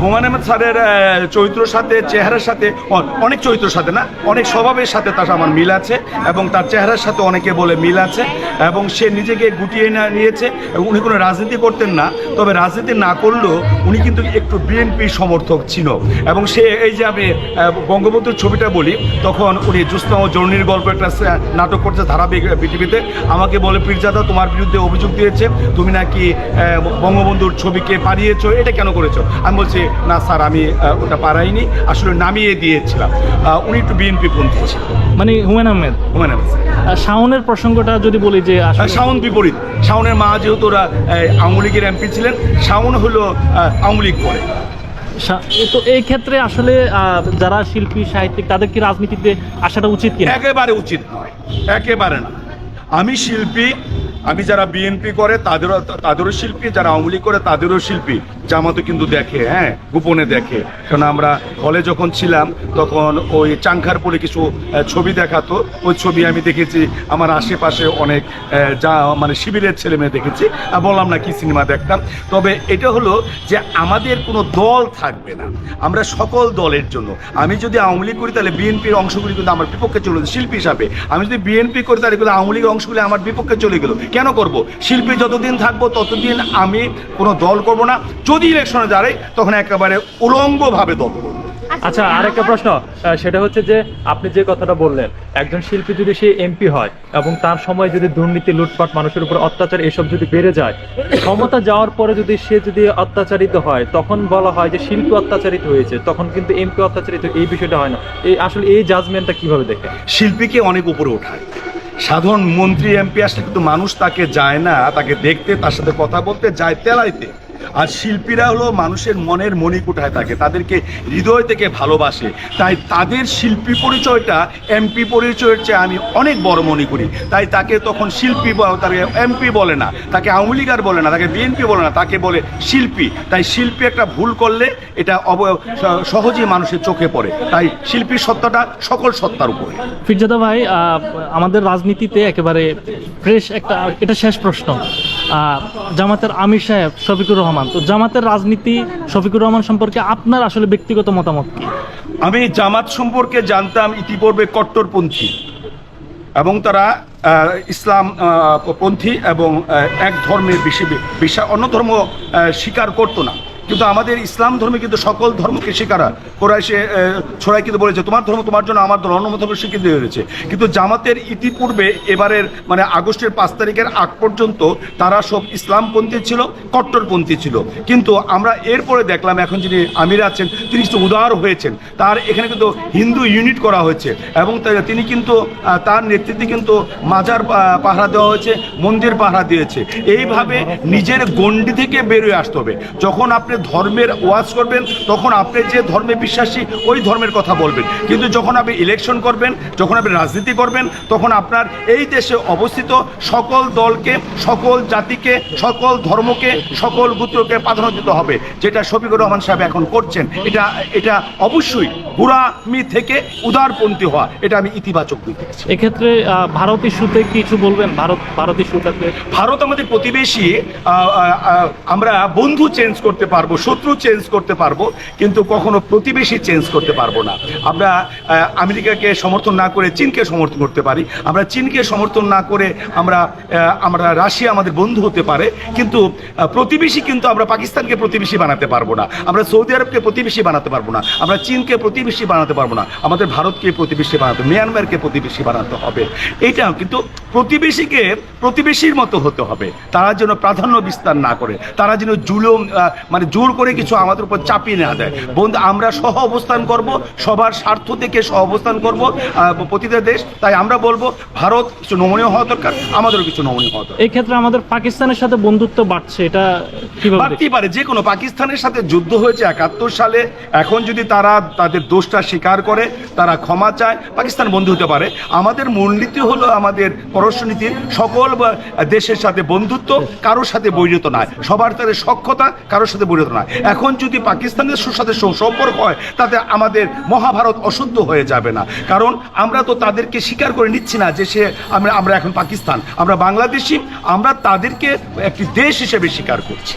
হুমায়ুন আহমেদ স্যারের চরিত্রের সাথে, চেহারার সাথে অনেক চরিত্রের সাথে না? অনেক স্বভাবের সাথে তার আমার মিল আছে এবং তার চেহারার সাথে অনেকে বলে মিল আছে এবং সে নিজেকে গুটিয়ে নিয়েছে এবং উনি কোনো রাজনীতি করতেন না। তবে রাজনীতি না করলেও উনি কিন্তু একটু বিএনপি সমর্থক ছিল এবং সে এই যে আমি বঙ্গবন্ধুর ছবিটা বলি, তখন উনি জুস্তাম ও জর্নির গল্প একটা নাটক করছে ধারাবাহিক পৃথিবীতে। আমাকে বলে, পীরজাদা, তোমার বিরুদ্ধে অভিযোগ দিয়েছে, তুমি নাকি বঙ্গবন্ধুর ছবিকে পারিয়েছো এটা কেন করেছ? আমি বলছি না স্যার আমি ওটা পারাইনি আসলে নামিয়ে দিয়েছিলাম। উনি একটু বিএনপি পন্থী ছিল মানে হুমায়ুন আহমেদ? হুমায়ুন আহমেদ শাওনের প্রসঙ্গটা যদি বলি যে শাওন বিপরীত। শাওনের মা যেহেতু ওরা আওয়ামী লীগের এমপি ছিলেন শাওন হলো আওয়ামী লীগ করে তো এই ক্ষেত্রে আসলে আহ, যারা শিল্পী সাহিত্যিক তাদের কি রাজনীতিতে আসাটা উচিত কিনা? একেবারে উচিত নয়। একেবারে না। আমি শিল্পী আমি যারা বিএনপি করে, তাদেরও তাদেরও শিল্পী, যারা আওয়ামী লীগ করে, তাদেরও শিল্পী। জামাতও কিন্তু দেখে হ্যাঁ গোপনে দেখে। কারণ আমরা হলে যখন ছিলাম, তখন ওই চাংখার পরে কিছু ছবি দেখাতো। ওই ছবি আমি দেখেছি, আমার আশেপাশে অনেক যা মানে শিবিরের ছেলে মেয়ে দেখেছি। আর বললাম না কি সিনেমা দেখতাম। তবে এটা হলো যে আমাদের কোনো দল থাকবে না। আমরা সকল দলের জন্য। আমি যদি আওয়ামী লীগ করি, তাহলে বিএনপির অংশগুলি কিন্তু আমার বিপক্ষে চলে শিল্পী হিসাবে। আমি যদি বিএনপি করি, তাহলে কিন্তু আওয়ামী লীগের অংশগুলি আমার বিপক্ষে চলে গেলো। কেন করব? শিল্পী যতদিন থাকব ততদিন আমি কোনো দল করব না। যদি ইলেকশনে দাঁড়াই তখন একেবারে উলঙ্গভাবে দল করব। আচ্ছা আরেকটা প্রশ্ন। সেটা হচ্ছে যে আপনি যে কথাটা বললেন একজন শিল্পী যদি সে এমপি হয় এবং তার সময় যদি দুর্নীতি লুটপাট মানুষের উপর অত্যাচার এসব যদি বেড়ে যায় ক্ষমতা যাওয়ার পরে যদি সে যদি অত্যাচারিত হয় তখন বলা হয় যে শিল্পী অত্যাচারিত হয়েছে। তখন কিন্তু এমপি অত্যাচারিত এই বিষয়টা হয় না। এই আসলে এই জাজমেন্টটা কীভাবে দেখে শিল্পীকে অনেক উপরে ওঠায়। সাধারণ মন্ত্রী এমপি আসলে কিন্তু মানুষ তাকে যায় না, তাকে দেখতে, তার সাথে কথা বলতে যায়, তেলাইতে। আর শিল্পীরা হলো মানুষের মনের মণিকুঠায় থাকে, তাদেরকে হৃদয় থেকে ভালোবাসে। তাই তাদের শিল্পী পরিচয়টা এমপি পরিচয়ের চেয়ে আমি অনেক বড় মনে করি। তাই তাকে তখন শিল্পী তাকে এমপি বলে না, তাকে আওয়ামী লীগ আর বলে না, তাকে বিএনপি বলে না, তাকে বলে শিল্পী। তাই শিল্পী একটা ভুল করলে এটা অব- সহজেই মানুষের চোখে পড়ে। তাই শিল্পীর সত্তাটা সকল সত্তার উপরে। ফিরজাদা ভাই আমাদের রাজনীতিতে একেবারে ফ্রেশ একটা, এটা শেষ প্রশ্ন। জামাতের আমির সাহেব শফিকুর রহমান। তো জামাতের রাজনীতি শফিকুর রহমান সম্পর্কে আপনার আসলে ব্যক্তিগত মতামত কি? আমি জামাত সম্পর্কে জানতাম ইতিপূর্বে কট্টরপন্থী এবং তারা ইসলাম পন্থী এবং এক ধর্মের বেশি অন্য ধর্ম স্বীকার করতো না। কিন্তু আমাদের ইসলাম ধর্মে কিন্তু সকল ধর্মকে স্বীকার করা সে ছড়াই কিন্তু বলেছে, তোমার ধর্ম তোমার জন্য আমার ধর্ম অন্য স্বীকৃতি হয়েছে কিন্তু জামাতের ইতিপূর্বে এবারের মানে আগস্টের পাঁচ তারিখের আগ পর্যন্ত তারা সব ইসলামপন্থী ছিল, কট্টরপন্থী ছিল। কিন্তু আমরা এরপরে দেখলাম এখন যিনি আমির আছেন, তিনি কিন্তু উদার হয়েছেন। তার এখানে কিন্তু হিন্দু ইউনিট করা হয়েছে এবং তিনি কিন্তু তার নেতৃত্বে কিন্তু মাজার পাহারা দেওয়া হয়েছে, মন্দির পাহারা দিয়েছে। এইভাবে নিজের গণ্ডি থেকে বেরোয় আসতে হবে। যখন আপনি ধর্মের ওয়াজ করবেন, তখন আপনি যে ধর্মে বিশ্বাসী, ওই ধর্মের কথা বলবেন। কিন্তু যখন আপনি ইলেকশন করবেন, যখন আপনি রাজনীতি করবেন, তখন আপনার এই দেশে অবস্থিত সকল দলকে, সকল জাতিকে, সকল ধর্মকে, সকল গুত্রকে প্রাধান্য দিতে হবে, যেটা শফিকুর রহমান সাহেব এখন করছেন। এটা এটা অবশ্যই গুড়ামি থেকে উদারপন্থী হওয়া এটা আমি ইতিবাচক চাই। এক্ষেত্রে ভারত ইস্যুতে কিছু বলবেন? ভারত ভারত ইস্যুটাতে ভারত আমাদের প্রতিবেশী আমরা বন্ধু চেঞ্জ করতে পারব শত্রু চেঞ্জ করতে পারব কিন্তু কখনো প্রতিবেশী চেঞ্জ করতে পারব না। আমরা আমেরিকাকে সমর্থন না করে চীনকে সমর্থন করতে পারি। আমরা চীনকে সমর্থন না করে আমরা আমরা রাশিয়া আমাদের বন্ধু হতে পারে কিন্তু প্রতিবেশী কিন্তু আমরা পাকিস্তানকে প্রতিবেশী বানাতে পারব না। আমরা সৌদি আরবকে প্রতিবেশী বানাতে পারব না। আমরা চীনকে প্রতিবেশী বানাতে পারব না। আমাদের ভারতকে প্রতিবেশী বানাতে মিয়ানমারকে প্রতিবেশী বানাতে হবে। এইটা কিন্তু প্রতিবেশীকে প্রতিবেশীর মতো হতে হবে। তারা যেন প্রাধান্য বিস্তার না করে তারা যেন জুলুম মানে জোর করে কিছু আমাদের উপর চাপিয়ে না দেয়। বন্ধু আমরা সহ অবস্থান করব সবার স্বার্থ থেকে সহ অবস্থান করব প্রতিটা দেশ। তাই আমরা বলব ভারত কিছু নমনীয় হওয়া দরকার আমাদেরও কিছু নমনীয় হওয়া দরকার। এই ক্ষেত্রে আমাদের পাকিস্তানের সাথে বন্ধুত্ব বাড়ছে এটা বাড়তেই পারে যে কোনো পাকিস্তানের সাথে যুদ্ধ হয়েছে একাত্তর সালে এখন যদি তারা তাদের দোষটা স্বীকার করে, তারা ক্ষমা চায়। পাকিস্তান বন্ধু হতে পারে। আমাদের মূলনীতি হলো আমাদের পররাষ্ট্রনীতির সকল দেশের সাথে বন্ধুত্ব কারোর সাথে বৈরত নয়। সবার তাদের সক্ষতা কারোর সাথে বৈরত নয়। এখন যদি পাকিস্তানের সাথে সম্পর্ক হয়, তাতে আমাদের মহাভারত অশুদ্ধ হয়ে যাবে না। কারণ আমরা তো তাদেরকে স্বীকার করে নিচ্ছি না যে সে, আমরা আমরা এখন পাকিস্তান। আমরা বাংলাদেশি, আমরা তাদেরকে একটি দেশ হিসেবে স্বীকার করছি।